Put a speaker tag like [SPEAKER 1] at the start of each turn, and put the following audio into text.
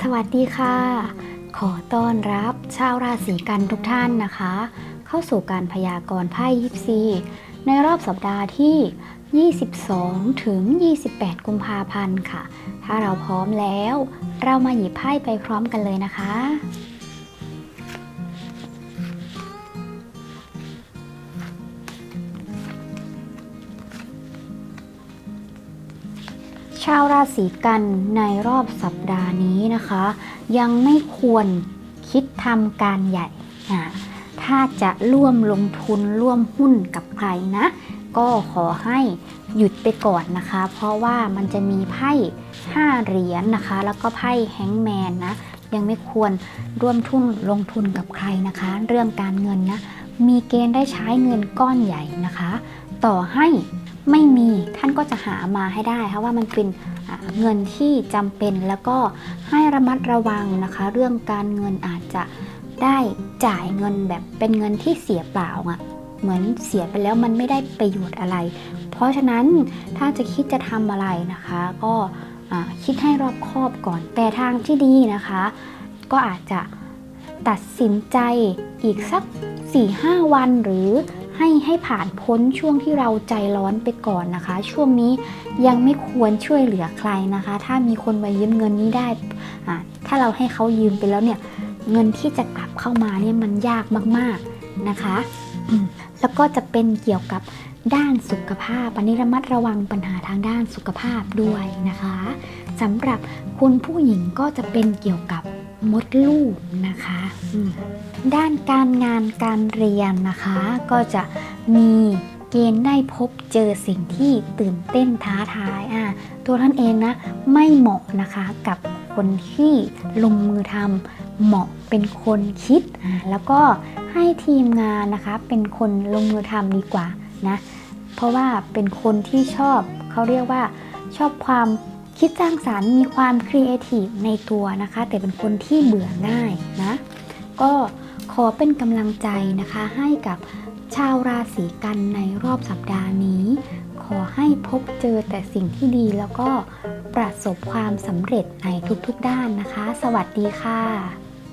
[SPEAKER 1] สวัสดีค่ะ ขอต้อนรับชาวราศีกันทุกท่านนะคะ เข้าสู่การพยากรณ์ไพ่ยิปซีในรอบสัปดาห์ที่ 22 ถึง 28 กุมภาพันธ์ค่ะ ถ้าเราพร้อมแล้ว เรามาหยิบไพ่ไปพร้อมกันเลยนะคะ ชาวราศีกันในรอบสัปดาห์นี้นะคะ ยังไม่ควรคิดทำการใหญ่อะถ้าจะร่วมลงทุนร่วมหุ้นกับใครนะ ก็ขอให้หยุดไปก่อนนะคะ เพราะว่ามันจะมีไพ่5เหรียญนะคะ แล้วก็ไพ่แฮงแมนนะ ยังไม่ควรร่วมทุนลงทุนกับใครนะคะ เรื่องการเงินนะ มีเกณฑ์ได้ใช้เงินก้อนใหญ่นะคะ ต่อให้ไม่มีท่านก็จะหามาให้ได้เพราะว่ามันเป็นเงินที่จำเป็นแล้วก็ให้ระมัดระวังนะคะ เรื่องการเงินอาจจะได้จ่ายเงินแบบเป็นเงินที่เสียเปล่าอะ่ะเหมือนเสียไปแล้วมันไม่ได้ประโยชน์อะไร เพราะฉะนั้นถ้าจะคิดจะทำอะไรนะคะ ก็คิดให้รอบคอบก่อน แต่ทางที่ดีนะคะ ก็อาจจะตัดสินใจอีกสัก 4-5 วันหรือ ให้ให้ผ่านพ้นช่วงที่เราใจร้อนไปก่อนนะคะ ช่วงนี้ยังไม่ควรช่วยเหลือใครนะคะ ถ้ามีคนมายืมเงินนี้ได้ถ้าเราให้เขายืมไปแล้วเนี่ยเงินที่จะกลับเข้ามาเนี่ยมันยากมากๆนะคะ แล้วก็จะเป็นเกี่ยวกับด้านสุขภาพอันนี้ระมัดระวังปัญหาทางด้านสุขภาพด้วยนะคะสำหรับคุณผู้หญิงก็จะเป็นเกี่ยวกับ มดลูกนะคะด้านการงานการเรียนนะคะ ก็จะมีเกณฑ์ได้พบเจอสิ่งที่ตื่นเต้นท้าทายอะตัวท่านเองนะไม่เหมาะนะคะกับคนที่ลงมือทำเหมาะเป็นคนคิดอะแล้วก็ให้ทีมงานนะคะเป็นคนลงมือทำดีกว่านะเพราะว่าเป็นคนที่ชอบเขาเรียกว่าชอบความ คิดสร้างสารรค์มีความครีเอทีฟในตัวนะคะ แต่เป็นคนที่เบื่อง่ายนะ ก็ขอเป็นกำลังใจนะคะให้กับชาวราศีกันในรอบสัปดาห์นี้ ขอให้พบเจอแต่สิ่งที่ดีแล้วก็ประสบความสำเร็จในทุกๆด้านนะคะ สวัสดีค่ะ